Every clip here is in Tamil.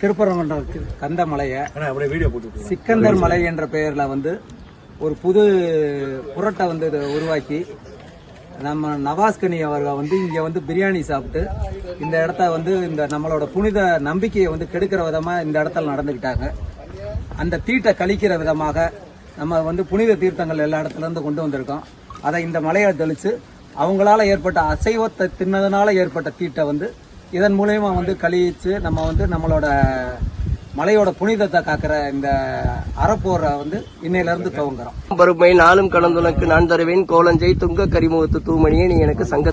திருப்பரங்குன்றம் கந்த மலையை. சிக்கந்தர் மலை என்ற பெயர்ல வந்து ஒரு புது புரட்டை வந்து இதை உருவாக்கி நம்ம நவாஸ்கனி அவர்கள் வந்து இங்க வந்து பிரியாணி சாப்பிட்டு இந்த இடத்த வந்து இந்த நம்மளோட புனித நம்பிக்கையை வந்து கெடுக்கிற விதமா இந்த இடத்துல நடந்துக்கிட்டாங்க. அந்த தீட்டை கழிக்கிற விதமாக நம்ம வந்து புனித தீர்த்தங்கள் எல்லா இடத்துல இருந்து கொண்டு வந்திருக்கோம். அதை இந்த மலையை தெளிச்சு அவங்களால ஏற்பட்ட அசைவத்தை தின்னதுனால ஏற்பட்ட தீட்டை வந்து இதன் மூலயமா வந்து கழிச்சு நம்ம வந்து நம்மளோட மலையோட புனிதத்தை காக்கிற இந்த அறப்போரை வந்து இன்னையில இருந்து துவங்குறோம். வறுமை நாளும் கலந்துனக்கு நான் தருவேன் கோலஞ்சை துங்க கரிமுகத்து தூமணியை நீ எனக்கு சங்க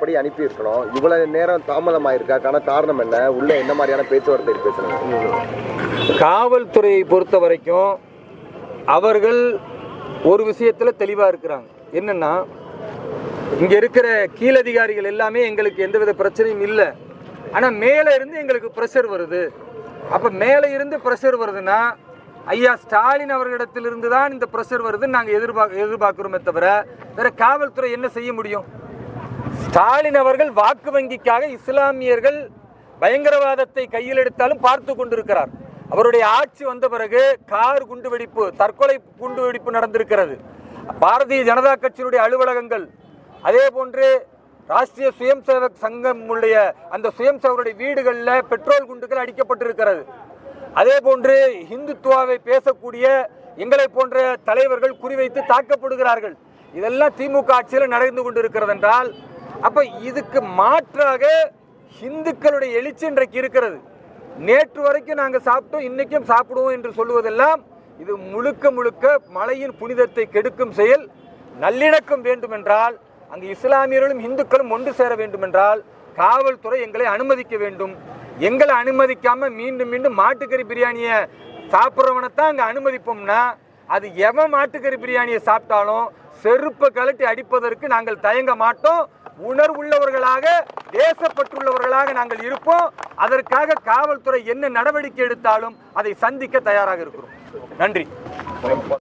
இப்படி அனுப்பி இருக்கணும் இவ்வளவு நேரம் தாமதமாயிருக்காக்கான காரணம் என்ன? உள்ள என்ன மாதிரியான பேச்சுவார்த்தை பேசுறாங்க காவல்துறையை பொறுத்த வரைக்கும் அவர்கள் ஒரு விஷயத்துல தெளிவா இருக்கிறாங்க. என்னன்னா இங்க இருக்கிற கீழதிகாரிகள் எல்லாமே எங்களுக்கு எந்தவித பிரச்சனையும் இல்லை. ஆனா மேல இருந்து எங்களுக்கு ப்ரெஷர் வருது. அப்ப மேல இருந்து ப்ரெஷர் வருதுன்னா ஐயா ஸ்டாலின் அவர்களிடத்திலிருந்து தான் இந்த ப்ரெஷர் வருதுன்னு நாங்கள் எதிர்பார்க்க எதிர்பார்க்குறோமே தவிர வேற காவல்துறை என்ன செய்ய முடியும்? ஸ்டாலின் அவர்கள் வாக்கு வங்கிக்காக இஸ்லாமியர்கள் பயங்கரவாதத்தை கையில் எடுத்தாலும் பார்த்து கொண்டிருக்கிறார். அவருடைய ஆட்சி வந்த பிறகு கார் குண்டுவெடிப்பு தற்கொலை குண்டுவெடிப்பு நடந்திருக்கிறது. பாரதிய ஜனதா கட்சியினுடைய அலுவலகங்கள் அதே போன்று ராஷ்டிரிய சுயம் சேவக் சங்கம் உடைய அந்த சுயம் சேவருடைய வீடுகளில் பெட்ரோல் குண்டுகள் அடிக்கப்பட்டிருக்கிறது. அதே போன்று இந்துத்துவாவை பேசக்கூடிய எங்களை போன்ற தலைவர்கள் குறிவைத்து தாக்கப்படுகிறார்கள். இதெல்லாம் திமுக ஆட்சியில் நடந்து கொண்டிருக்கிறது என்றால் அப்ப இதுக்கு மாற்றாக இந்துக்களுடைய எழுச்சி இன்றைக்கு இருக்கிறது. நேற்று வரைக்கும் நாங்கள் சாப்பிட்டோம் இன்னைக்கும் சாப்பிடுவோம் என்று சொல்லுவதெல்லாம் இது முழுக்க முழுக்க மலையின் புனிதத்தை கெடுக்கும் செயல். நல்லிணக்கம் வேண்டுமென்றால் அங்கு இஸ்லாமியர்களும் இந்துக்களும் ஒன்று சேர வேண்டுமென்றால் காவல்துறை எங்களை அனுமதிக்க வேண்டும். எங்களை அனுமதிக்காம மீண்டும் மீண்டும் மாட்டுக்கறி பிரியாணியை சாப்பிட்றவனை தான் அங்கே அனுமதிப்போம்னா அது எவன் மாட்டுக்கறி பிரியாணியை சாப்பிட்டாலும் செருப்பை கழட்டி அடிப்பதற்கு நாங்கள் தயங்க மாட்டோம். உணர்வுள்ளவர்களாக தேசப்பட்டுள்ளவர்களாக நாங்கள் இருப்போம். அதற்காக காவல்துறை என்ன நடவடிக்கை எடுத்தாலும் அதை சந்திக்க தயாராக இருக்கிறோம். நன்றி.